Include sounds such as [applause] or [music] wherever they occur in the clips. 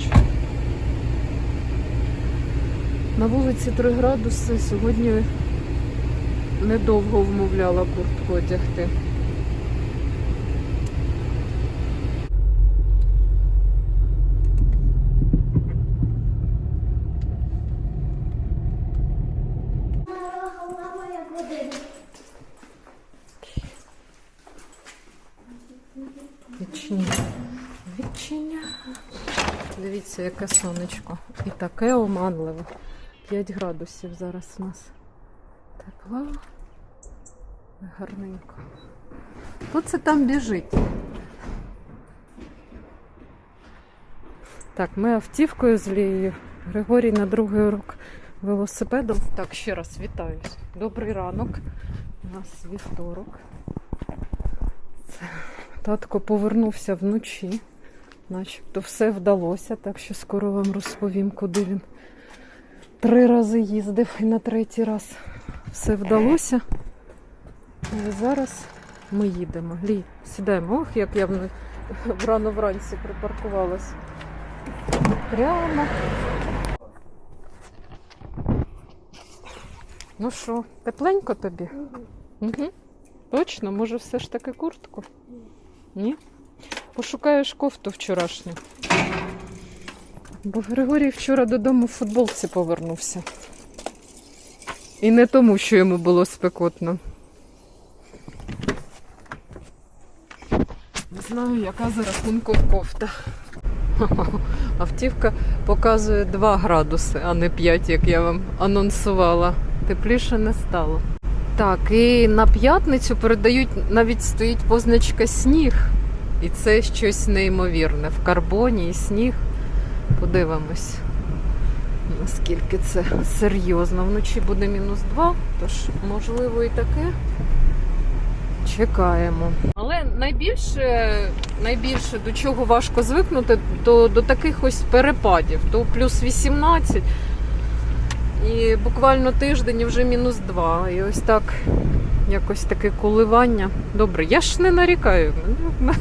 бачу. На вулиці 3 градуси сьогодні недовго вмовляла куртку одягти. Голова моя води. Відчиня. Відчиня. Дивіться, яке сонечко. І таке оманливе. 5 градусів зараз у нас. Тепло. Гарненько. Хто це там біжить? Так, ми автівкою з Лією. Григорій на другий урок велосипедом. Так, ще раз вітаюсь. Добрий ранок. У нас вівторок. Татко повернувся вночі, начебто все вдалося, так що скоро вам розповім, куди він три рази їздив і на третій раз все вдалося. Але зараз ми їдемо. Лі, сідаємо. Ох, як я в- рано вранці припаркувалась. Прямо. Ну що, тепленько тобі? Угу. Точно, може, все ж таки куртку? Ні? Пошукаєш кофту вчорашню. Бо Григорій вчора додому в футболці повернувся. І не тому, що йому було спекотно. Не знаю, яка за рахунком кофта. [laughs] Автівка показує 2 градуси, а не 5, як я вам анонсувала. Тепліше не стало. Так, і на п'ятницю передають, навіть стоїть позначка сніг. І це щось неймовірне. В карбоні і сніг. Подивимось, наскільки це серйозно. Вночі буде мінус 2, тож можливо і таке. Чекаємо. Але найбільше, найбільше до чого важко звикнути, то до таких ось перепадів. То плюс 18, і буквально тиждень і вже мінус 2. І ось так якось таке коливання. Добре, я ж не нарікаю. Мене,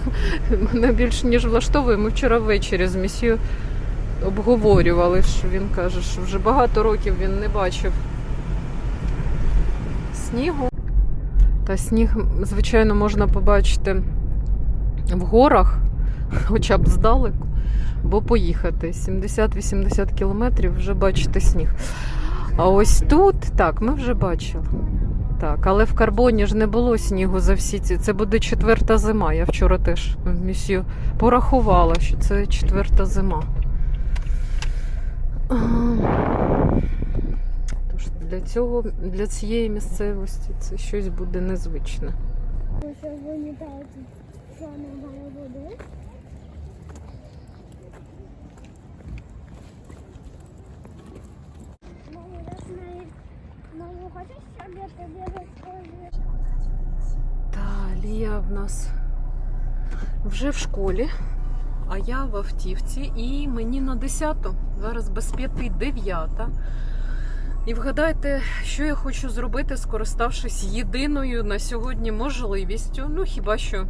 мене більш ніж влаштовує. Ми вчора ввечері з місію обговорювали, що він каже, що вже багато років він не бачив снігу. Та сніг, звичайно, можна побачити в горах, хоча б здалеку, бо поїхати 70-80 кілометрів вже бачите сніг. А ось тут, так, ми вже бачили. Так, але в карбоні ж не було снігу за всі ці. Це буде четверта зима. Я вчора теж в місію порахувала, що це четверта зима. Тож для цього, для цієї місцевості це щось буде незвичне. Що що немає води. Мамо, я знаю. Мамо, хочеш, щоб я? Та Лія в нас вже в школі, а я в автівці, і мені на 10-ту, зараз без п'яти дев'ята. І вгадайте, що я хочу зробити, скориставшись єдиною на сьогодні можливістю. Ну, хіба що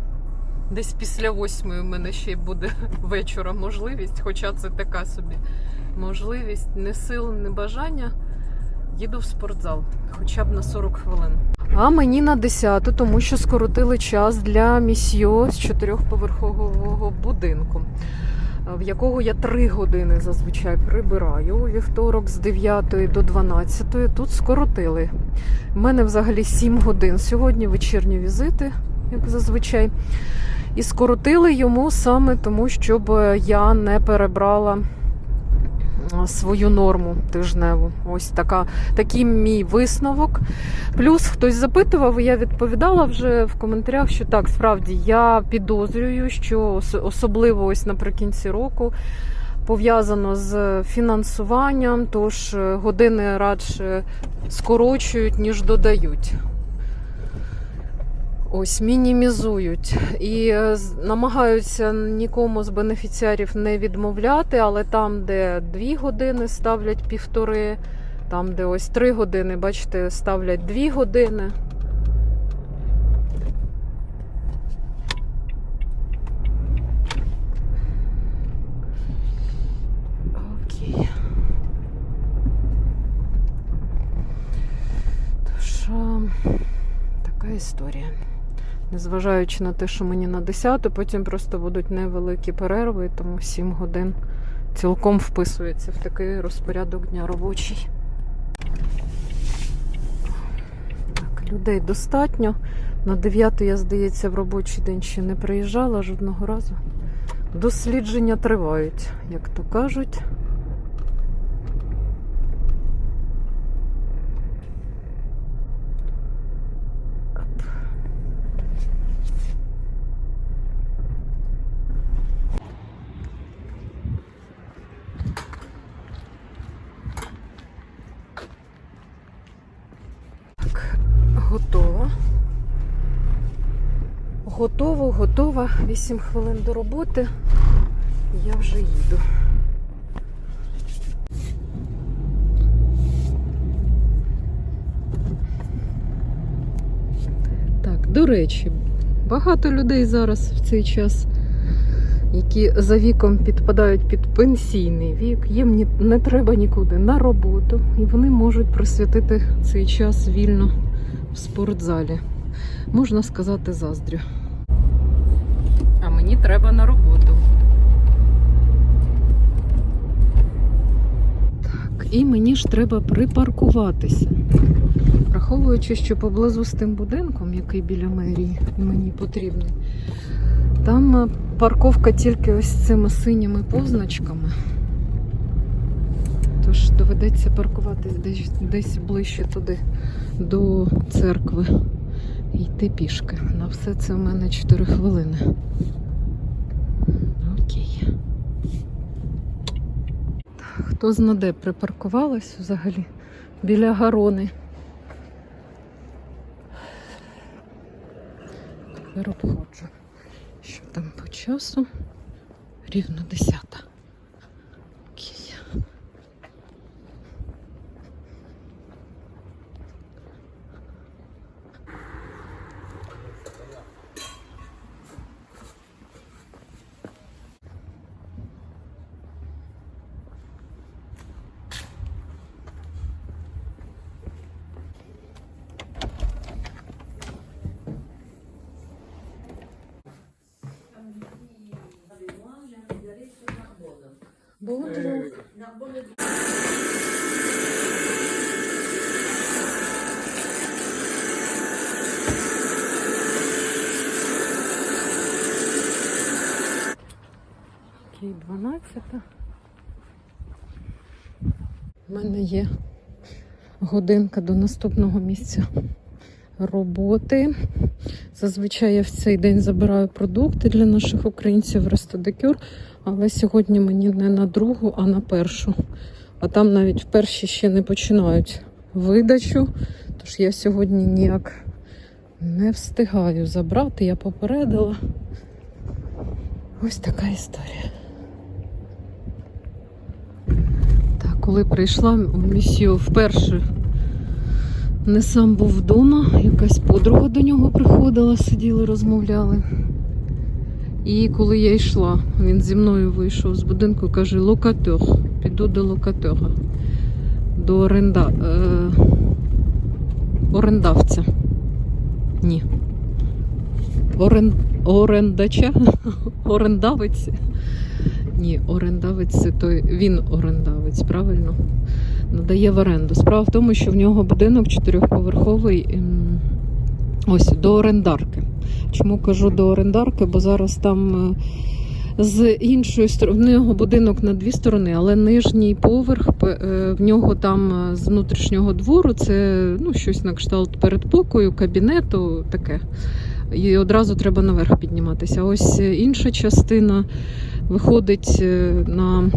десь після восьмої в мене ще й буде вечора можливість, хоча це така собі можливість, не сил, не бажання. Їду в спортзал, хоча б на 40 хвилин. А мені на 10, тому що скоротили час для місьо з чотирьохповерхового будинку, в якого я 3 години зазвичай прибираю. У вівторок з 9 до 12. Тут скоротили. У мене взагалі 7 годин сьогодні вечірні візити, як зазвичай. І скоротили йому саме тому, щоб я не перебрала свою норму тижневу. Ось така, такий мій висновок. Плюс хтось запитував, і я відповідала вже в коментарях, що так, справді я підозрюю, що особливо ось наприкінці року пов'язано з фінансуванням, тож е, години радше скорочують, ніж додають. Ось мінімізують і е, намагаються нікому з бенефіціарів не відмовляти, але там, де дві години ставлять півтори, там, де ось три години, бачите, ставлять дві години. Історія. Незважаючи на те, що мені на 10, потім просто будуть невеликі перерви, тому 7 годин цілком вписується в такий розпорядок дня робочий. Так, людей достатньо. На 9 я, здається, в робочий день ще не приїжджала жодного разу. Дослідження тривають, як то кажуть. Оп. Так, готово. Готово, готова. 8 хвилин до роботи. Я вже їду. Так, до речі, багато людей зараз в цей час, які за віком підпадають під пенсійний вік, їм не треба нікуди на роботу, і вони можуть присвятити цей час вільно в спортзалі. Можна сказати, заздрю. Мені треба на роботу. Так, і мені ж треба припаркуватися. Враховуючи, що поблизу з тим будинком, який біля мерії мені потрібний, там е, парковка тільки ось цими синіми позначками. Тож доведеться паркуватись десь, десь ближче туди, до церкви. Йти пішки. На все це в мене 4 хвилини. Окей. Хто знаде, припаркувалась взагалі біля гарони. Тепер обходжу. Що там по часу? Рівно 10. Окей. Буду. Окей, 12. У мене є годинка до наступного місця роботи. Зазвичай я в цей день забираю продукти для наших українців в Рестодекюр, але сьогодні мені не на другу, а на першу. А там навіть в перші ще не починають видачу. Тож я сьогодні ніяк не встигаю забрати, я попередила. Ось така історія. Так, коли прийшла в місію вперше, не сам був вдома, якась подруга до нього приходила, сиділи, розмовляли. І коли я йшла, він зі мною вийшов з будинку каже: локатер, піду до локатера, до оренда... е... орендавця. Ні. Орен... Орендача? [laughs] Орендавець? Ні, орендавець це той. Він орендавець, правильно? Надає в оренду. Справа в тому, що в нього будинок чотирьохповерховий. ем, Ось до орендарки. Чому кажу до орендарки? Бо зараз там е, з іншої сторони в нього будинок на дві сторони, але нижній поверх е, в нього там е, з внутрішнього двору це ну, щось на кшталт передпокою, кабінету, таке. І одразу треба наверх підніматися. Ось інша частина виходить на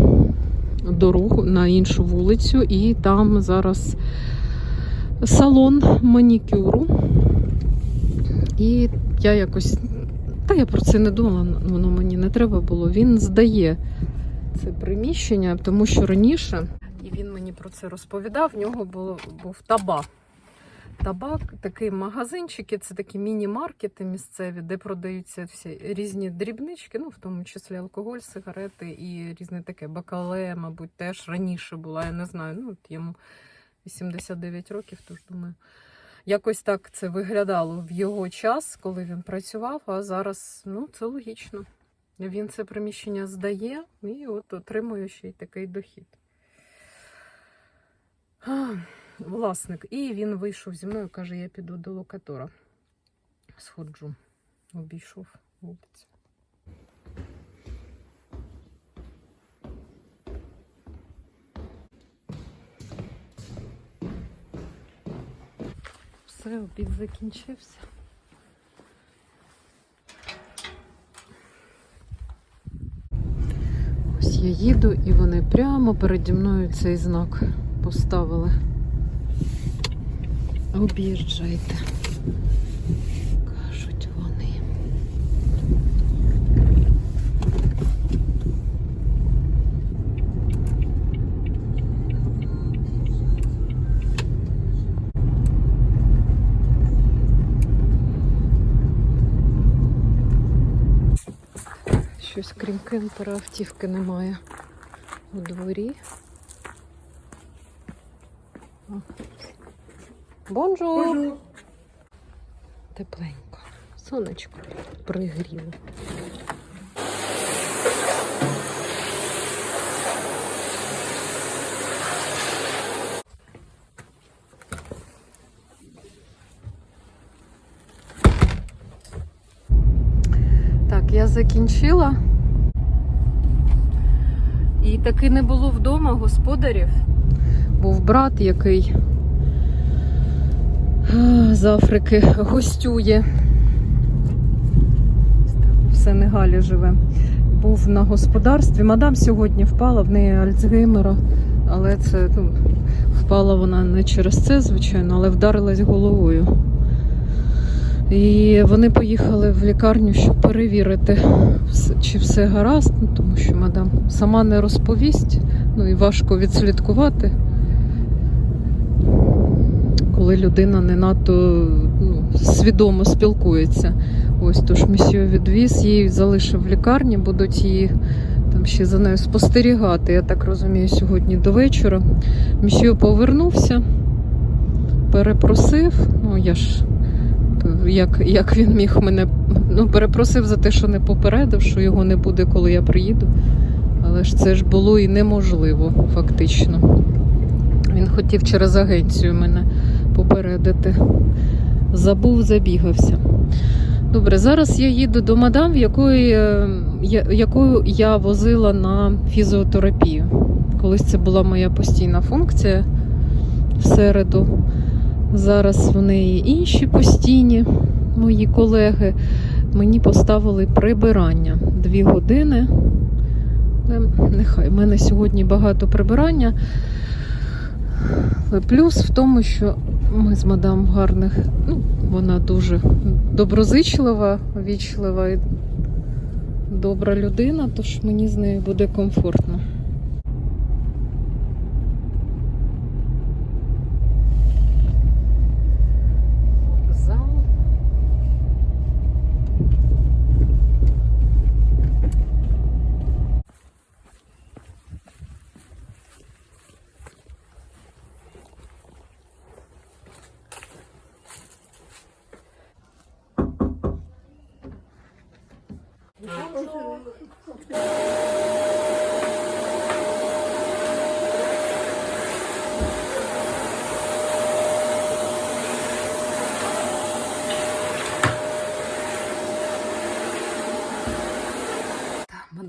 дорогу, на іншу вулицю, і там зараз салон манікюру. І я якось. Та я про це не думала, воно мені не треба було. Він здає це приміщення, тому що раніше, і він мені про це розповідав, в нього було, був таба. Табак, такий магазинчики, це такі міні-маркети місцеві, де продаються всі різні дрібнички, ну в тому числі алкоголь, сигарети і різне таке бакале, мабуть, теж раніше була, я не знаю. Ну, от йому 89 років, тож думаю. Якось так це виглядало в його час, коли він працював, а зараз ну, це логічно. Він це приміщення здає і от отримує ще й такий дохід. Власник. І він вийшов зі мною, каже, я піду до локатора. Сходжу. Обійшов вулицю. Все, обід закінчився. Ось я їду і вони прямо переді мною цей знак поставили. Об'їжджайте. Кажуть вони. Щось крім кемпера автівки немає у дворі. Бонжур! Тепленько. Сонечко пригріло. Так, я закінчила. І таки не було вдома господарів. Був брат, який з Африки гостює. В Сенегалі живе. Був на господарстві. Мадам сьогодні впала, в неї Альцгеймера, але це ну, впала вона не через це, звичайно, але вдарилась головою. І вони поїхали в лікарню, щоб перевірити, чи все гаразд, ну, тому що мадам сама не розповість, ну і важко відслідкувати, коли людина не надто ну, свідомо спілкується. Ось тож місію відвіз, її залишив в лікарні, будуть її там ще за нею спостерігати. Я так розумію, сьогодні до вечора. Місію повернувся, перепросив. Ну я ж як, як він міг мене ну, перепросив за те, що не попередив, що його не буде, коли я приїду. Але ж це ж було і неможливо, фактично. Він хотів через агенцію мене попередити. Забув, забігався. Добре, зараз я їду до мадам, в якої, е, якою я возила на фізіотерапію. Колись це була моя постійна функція в середу. Зараз вони і інші постійні мої колеги. Мені поставили прибирання дві години. Нехай в мене сьогодні багато прибирання. Плюс в тому, що ми з мадам гарних, ну, вона дуже доброзичлива, вічлива і добра людина, тож мені з нею буде комфортно.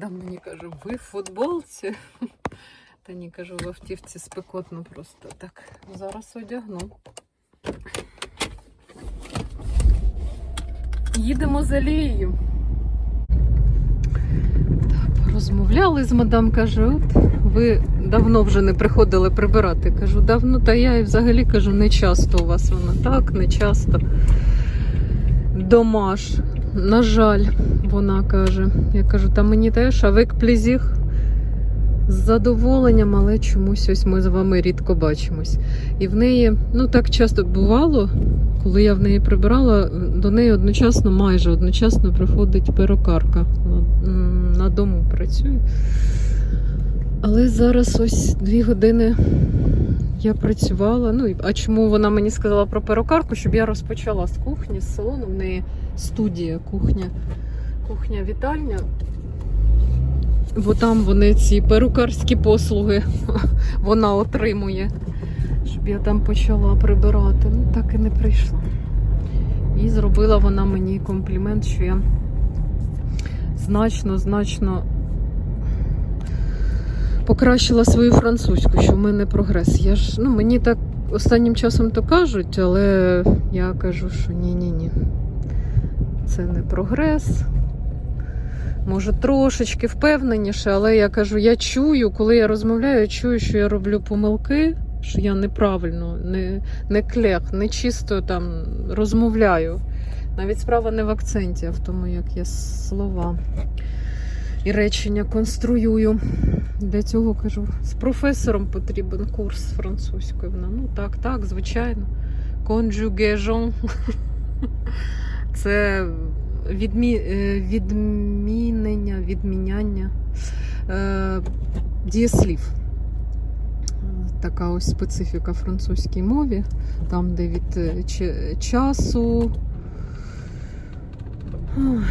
Та, мені каже, ви в футболці? Та [laughs] ні, кажу, в автівці спекотно просто. Так, зараз одягну. Їдемо за Лією. Так, розмовляли з мадам, каже, от ви давно вже не приходили прибирати. Кажу, давно, та я і взагалі кажу, не часто у вас вона. Так, не часто. Домаш. На жаль, вона каже. Я кажу, та мені теж, а вик плізіх з задоволенням, але чомусь ось ми з вами рідко бачимось. І в неї, ну так часто бувало, коли я в неї прибирала, до неї одночасно, майже одночасно приходить перукарка. На, дому працює. Але зараз ось дві години я працювала. Ну, а чому вона мені сказала про перукарку, щоб я розпочала з кухні, з салону. В неї студія, кухня, кухня, вітальня. Бо там вони ці перукарські послуги [laughs] вона отримує. Щоб я там почала прибирати. Ну, так і не прийшла. І зробила вона мені комплімент, що я значно, значно покращила свою французьку, що в мене прогрес. Я ж, ну, мені так останнім часом то кажуть, але я кажу, що ні-ні-ні. Це не прогрес. Може, трошечки впевненіше, але я кажу, я чую, коли я розмовляю, я чую, що я роблю помилки, що я неправильно, не, не клех, не чисто там розмовляю. Навіть справа не в акценті, а в тому, як я слова і речення конструюю. Для цього кажу, з професором потрібен курс французької. Вона, ну так, так, звичайно. Conjugaison. [laughs] Це відмі... е, відмінення, відміняння е, дієслів. Така ось специфіка французькій мові, там, де від е, часу,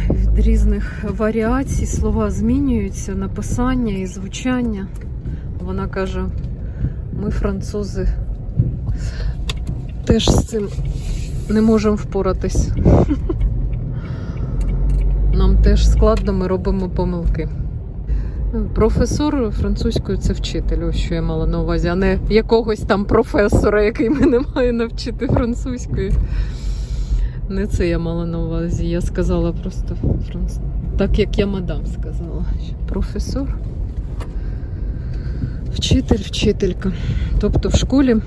від різних варіацій слова змінюються, написання і звучання. Вона каже: ми, французи, теж з цим не можемо впоратись. Нам теж складно, ми робимо помилки. Професор французькою це вчитель, ось що я мала на увазі, а не якогось там професора, який мене [laughs] має навчити французькою. Не це я мала на увазі. Я сказала просто франц... так, як я мадам сказала. Професор. Вчитель, вчителька. Тобто в школі,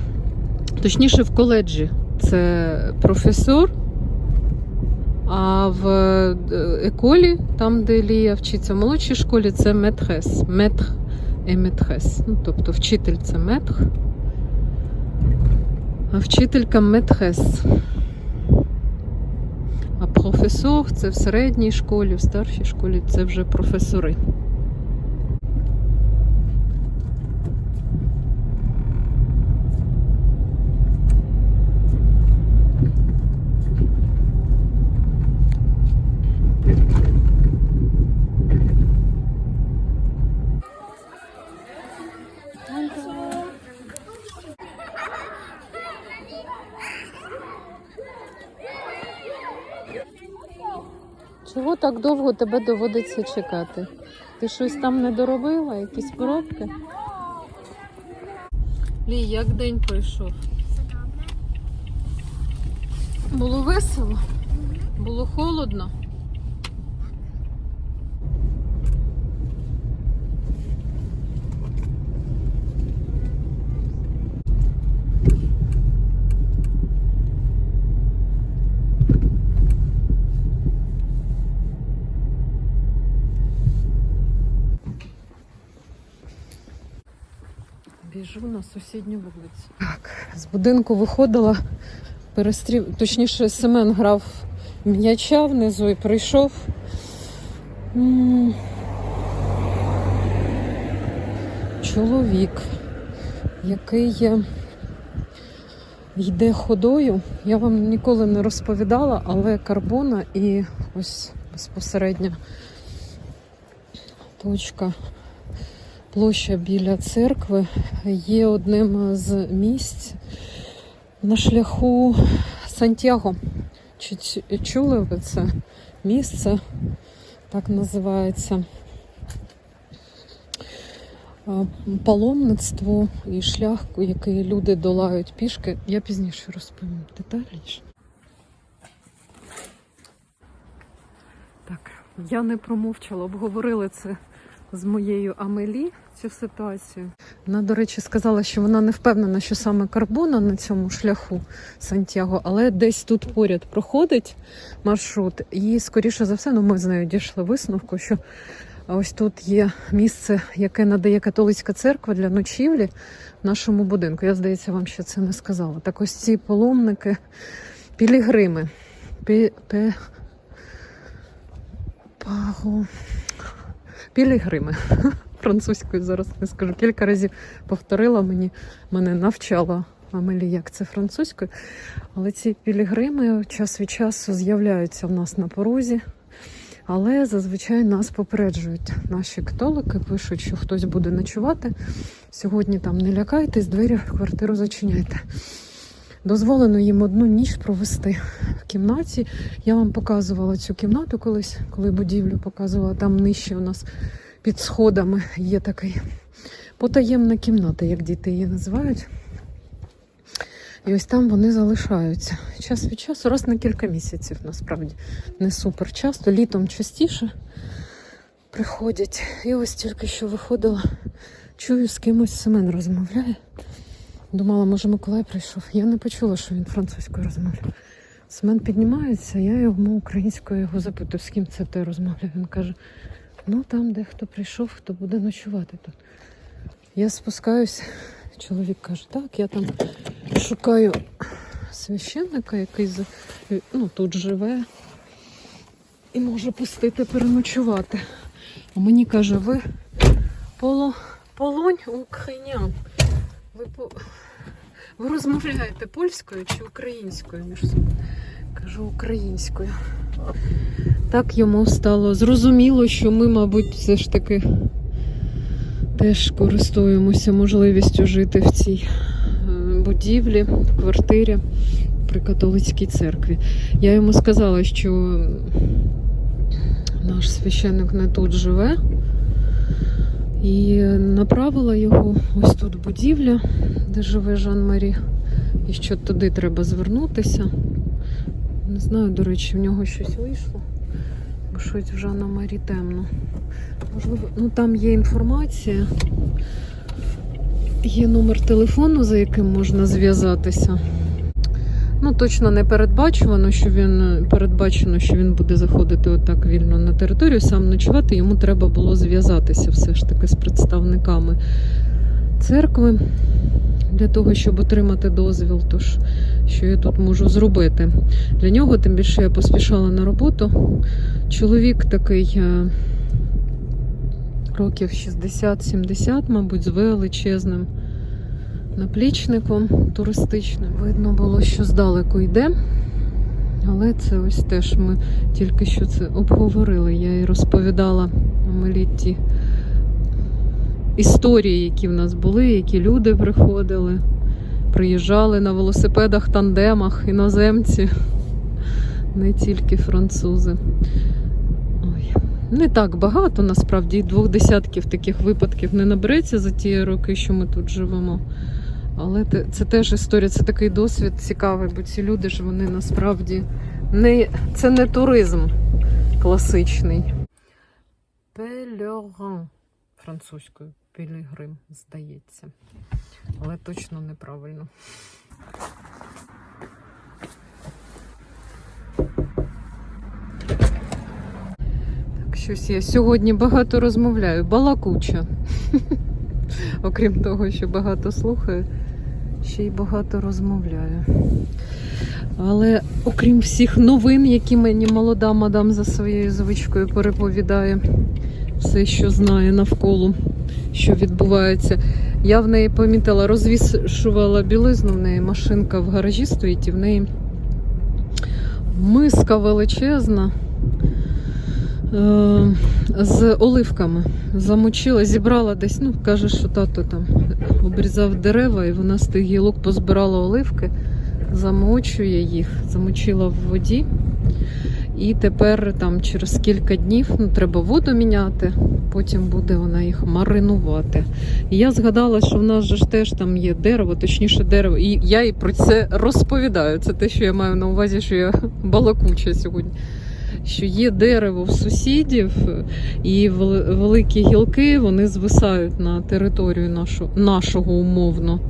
точніше в коледжі, це професор, а в е, еколі, там, де Лія вчиться в молодшій школі, це метрес. Метр і метрес. Ну, тобто вчитель це метр, а вчителька метрес. А професор це в середній школі, в старшій школі це вже професори. Так довго тебе доводиться чекати? Ти щось там не доробила, якісь коробки? Лі, як день пройшов? Було весело? Було холодно? Біжу на сусідню вулицю. Так, з будинку виходила, перестрів, точніше, Семен грав м'яча внизу і прийшов. Чоловік, який йде ходою. Я вам ніколи не розповідала, але карбона і ось безпосередня точка площа біля церкви є одним з місць на шляху Сантьяго. Чи чули ви це місце? Так називається. Паломництво і шлях, який люди долають пішки. Я пізніше розповім детальніше. Так, я не промовчала, обговорили це з моєю Амелі цю ситуацію. Вона, до речі, сказала, що вона не впевнена, що саме карбона на цьому шляху Сантьяго, але десь тут поряд проходить маршрут. І, скоріше за все, ну ми з нею дійшли висновку, що ось тут є місце, яке надає католицька церква для ночівлі в нашому будинку. Я, здається, вам ще це не сказала. Так ось ці паломники, пілігрими. Пі, паро, пілігрими. Французькою, зараз не скажу. Кілька разів повторила мені, мене навчала Амелі, як це французькою. Але ці пілігрими час від часу з'являються в нас на порозі. Але зазвичай нас попереджують. Наші католики пишуть, що хтось буде ночувати. Сьогодні там не лякайтесь, двері в квартиру зачиняйте. Дозволено їм одну ніч провести в кімнаті. Я вам показувала цю кімнату колись, коли будівлю показувала. Там нижче у нас під сходами є такий потаємна кімната, як діти її називають. І ось там вони залишаються. Час від часу, раз на кілька місяців, насправді. Не супер часто, літом частіше приходять. І ось тільки що виходила, чую, з кимось Семен розмовляє. Думала, може, Миколай прийшов. Я не почула, що він французькою розмовляє. Семен піднімається, я йому українською його запитую, з ким це ти розмовляє. Він каже: ну там дехто прийшов, хто буде ночувати тут. Я спускаюся, чоловік каже, так, я там шукаю священника, який ну, тут живе і може пустити переночувати. А мені каже, ви поло, полонь українян. Ви, по... ви розмовляєте польською чи українською між собою? Кажу українською. Так йому стало зрозуміло, що ми, мабуть, все ж таки теж користуємося можливістю жити в цій е, будівлі, квартирі при католицькій церкві. Я йому сказала, що наш священник не тут живе. І направила його ось тут будівля, де живе Жан Марі. І що туди треба звернутися. Не знаю, до речі, в нього щось вийшло. Щось в Жана Марі темно. Можливо, ну там є інформація. Є номер телефону, за яким можна зв'язатися. Ну, точно не передбачувано, що він передбачено, що він буде заходити отак вільно на територію, сам ночувати. Йому треба було зв'язатися все ж таки з представниками церкви для того, щоб отримати дозвіл. Тож, що я тут можу зробити? Для нього, тим більше я поспішала на роботу. Чоловік такий е, років 60-70, мабуть, з величезним наплічником туристичним. Видно було, що здалеку йде. Але це ось теж ми тільки що це обговорили. Я їй розповідала Амелі ті історії, які в нас були, які люди приходили, приїжджали на велосипедах, тандемах, іноземці, не тільки французи. Ой. Не так багато, насправді, двох десятків таких випадків не набереться за ті роки, що ми тут живемо. Але це теж історія, це такий досвід цікавий, бо ці люди ж вони насправді не це не туризм класичний. Пельоран французькою пілігрим, здається. Але точно неправильно. Так, щось я сьогодні багато розмовляю, балакуча. [laughs] Окрім того, що багато слухаю, ще й багато розмовляю. Але окрім всіх новин, які мені молода мадам за своєю звичкою переповідає, все, що знає навколо, що відбувається. Я в неї помітила, розвішувала білизну, в неї машинка в гаражі стоїть, і в неї миска величезна. е, З оливками замочила, зібрала десь, ну каже, що тато там обрізав дерева, і вона з тих гілок позбирала оливки, замочує їх, замочила в воді. І тепер там через кілька днів ну, треба воду міняти, потім буде вона їх маринувати. І я згадала, що в нас же ж теж там є дерево, точніше дерево. І я їй про це розповідаю. Це те, що я маю на увазі, що я [laughs] балакуча сьогодні. Що є дерево в сусідів, і великі гілки вони звисають на територію нашу, нашого умовно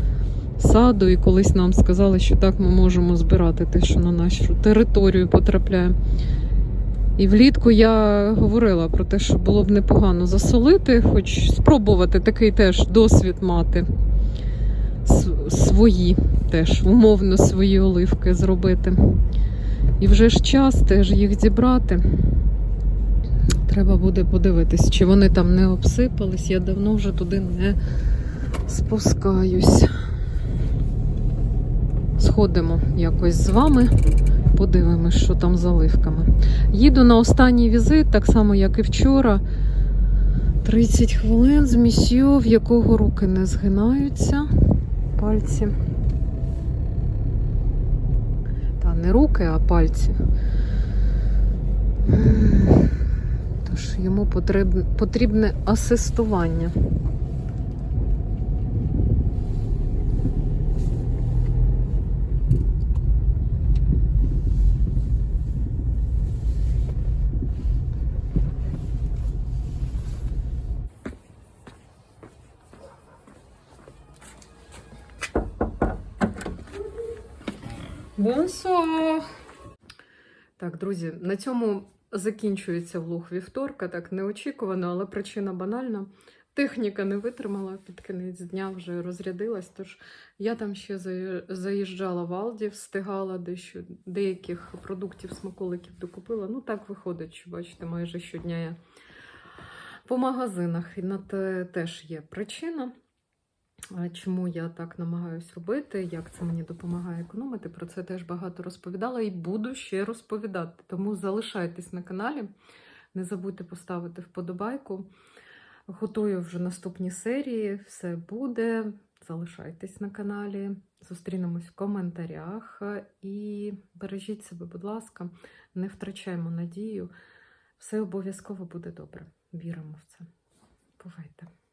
саду. І колись нам сказали, що так ми можемо збирати те, що на нашу територію потрапляє. І влітку я говорила про те, що було б непогано засолити, хоч спробувати такий теж досвід мати. Свої теж, умовно свої оливки зробити. І вже ж час теж їх зібрати. Треба буде подивитись, чи вони там не обсипались. Я давно вже туди не спускаюсь. Сходимо якось з вами, подивимось, що там з заливками. Їду на останній візит, так само, як і вчора. 30 хвилин з місьо, в якого руки не згинаються. Пальці. Та не руки, а пальці. Тож йому потрібне, асистування. Друзі, на цьому закінчується влог вівторка, так неочікувано, але причина банальна. Техніка не витримала під кінець дня, вже розрядилась. Тож я там ще заїжджала в Алді, встигала дещо деяких продуктів, смаколиків докупила. Ну так виходить, що бачите, майже щодня я по магазинах. І на те теж є причина. Чому я так намагаюсь робити, як це мені допомагає економити, про це теж багато розповідала і буду ще розповідати. Тому залишайтесь на каналі, не забудьте поставити вподобайку. Готую вже наступні серії, все буде. Залишайтесь на каналі, зустрінемось в коментарях і бережіть себе, будь ласка, не втрачаємо надію. Все обов'язково буде добре. Віримо в це. Бувайте!